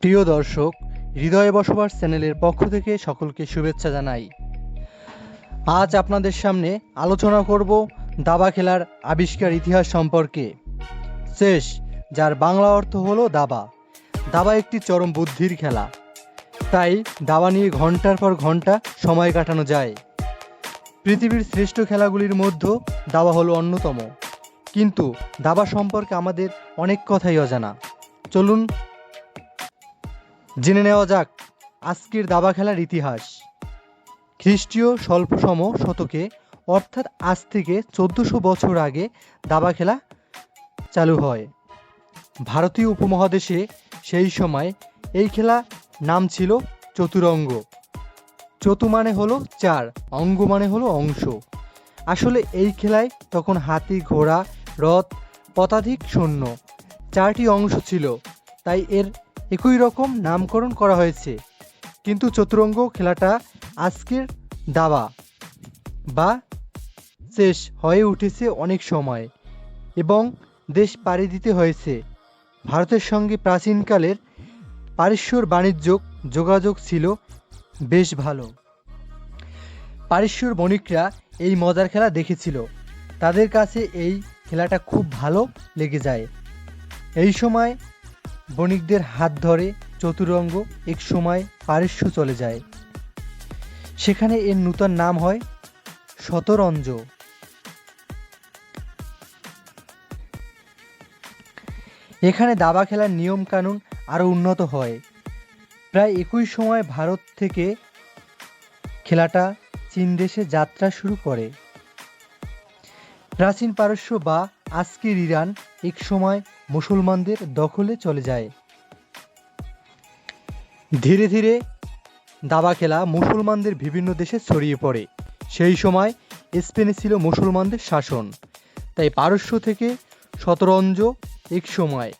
প্রিয় দর্শক, হৃদয়ে বসবাস চ্যানেলের পক্ষ থেকে সকলকে শুভেচ্ছা জানাই। আজ আপনাদের সামনে আলোচনা করব দাবা খেলার আবিষ্কার ইতিহাস সম্পর্কে। শেষ, যার বাংলা অর্থ হলো দাবা। দাবা একটি চরম বুদ্ধির খেলা। তাই দাবা নিয়ে ঘণ্টার পর ঘণ্টা সময় কাটানো যায়। পৃথিবীর শ্রেষ্ঠ খেলাগুলির মধ্যে দাবা হলো অন্যতম। কিন্তু দাবা সম্পর্কে আমাদের অনেক কথাই অজানা। চলুন জেনে নেওয়া যাক, আজকের দাবা খেলার ইতিহাস। খ্রিস্টীয় স্বল্পসম শতকে, অর্থাৎ আজ থেকে চোদ্দশো বছর আগে দাবা খেলা চালু হয়। ভারতীয় উপমহাদেশে সেই সময় এই খেলা নাম ছিল চতুরঙ্গ। চতু মানে হলো চার, অঙ্গ মানে হলো অংশ। আসলে এই খেলায় তখন হাতি, ঘোড়া, রথ পতাধিক শূন্য চারটি অংশ ছিল। তাই এর একই রকম নামকরণ করা হয়েছে। কিন্তু চতুরঙ্গ খেলাটা আজকের দাবা বা শেষ হয়ে উঠেছে অনেক সময় এবং দেশ পাড়ি দিতে হয়েছে। ভারতের সঙ্গে প্রাচীনকালের পারিশ্বর বাণিজ্য যোগাযোগ ছিল বেশ ভালো। পারিশ্বর বণিকরা এই মজার খেলা দেখেছিল। তাদের কাছে এই খেলাটা খুব ভালো লেগে যায়। এই সময় বণিকদের হাত ধরে চতুরঙ্গ এক সময় পারস্য চলে যায়। সেখানে এর নূতন নাম হয় শতরঞ্জ। এখানে দাবা খেলার নিয়ম কানুন আরও উন্নত হয়। প্রায় একই সময় ভারত থেকে খেলাটা চীন দেশে যাত্রা শুরু করে। প্রাচীন পারস্য বা আজকের ইরান এক সময় মুসলমানদের দখলে চলে যায়। ধীরে ধীরে দাবা খেলা মুসলমানদের বিভিন্ন দেশে ছড়িয়ে পড়ে। সেই সময় স্পেনে ছিল মুসলমানদের শাসন। তাই পারস্য থেকে শতরঞ্জ এক সময়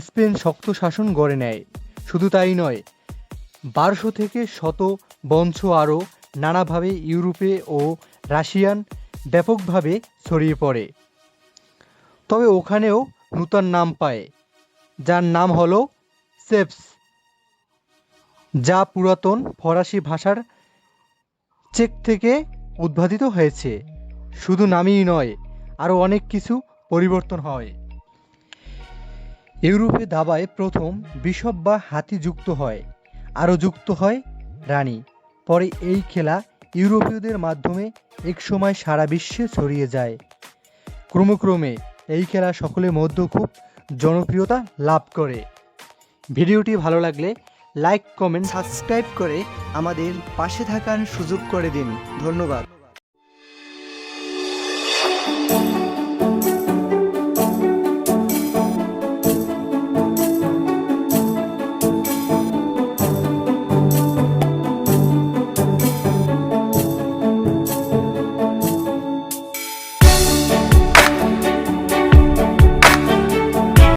স্পেন শক্ত শাসন গড়ে নেয়। শুধু তাই নয়, বারোশো থেকে শত বংশ আরও নানাভাবে ইউরোপে ও রাশিয়ান ব্যাপকভাবে ছড়িয়ে পড়ে। তবে ওখানেও নূতন নাম পায়, যার নাম হল সেপস যা পুরাতন ফরাসি ভাষার চেক থেকে উদ্ভাবিত হয়েছে। শুধু নামই নয়, আরও অনেক কিছু পরিবর্তন হয়। ইউরোপে দাবায় প্রথম বিশপ বা হাতি যুক্ত হয়, আরও যুক্ত হয় রানী। পরে এই খেলা ইউরোপীয়দের মাধ্যমে একসময় সারা বিশ্বে ছড়িয়ে যায়। ক্রমক্রমে এই খেলা সকলের মধ্যে খুব জনপ্রিয়তা লাভ করে। ভিডিওটি ভালো লাগলে লাইক কমেন্ট সাবস্ক্রাইব করে আমাদের পাশে থাকার সুযোগ করে দিন। ধন্যবাদ।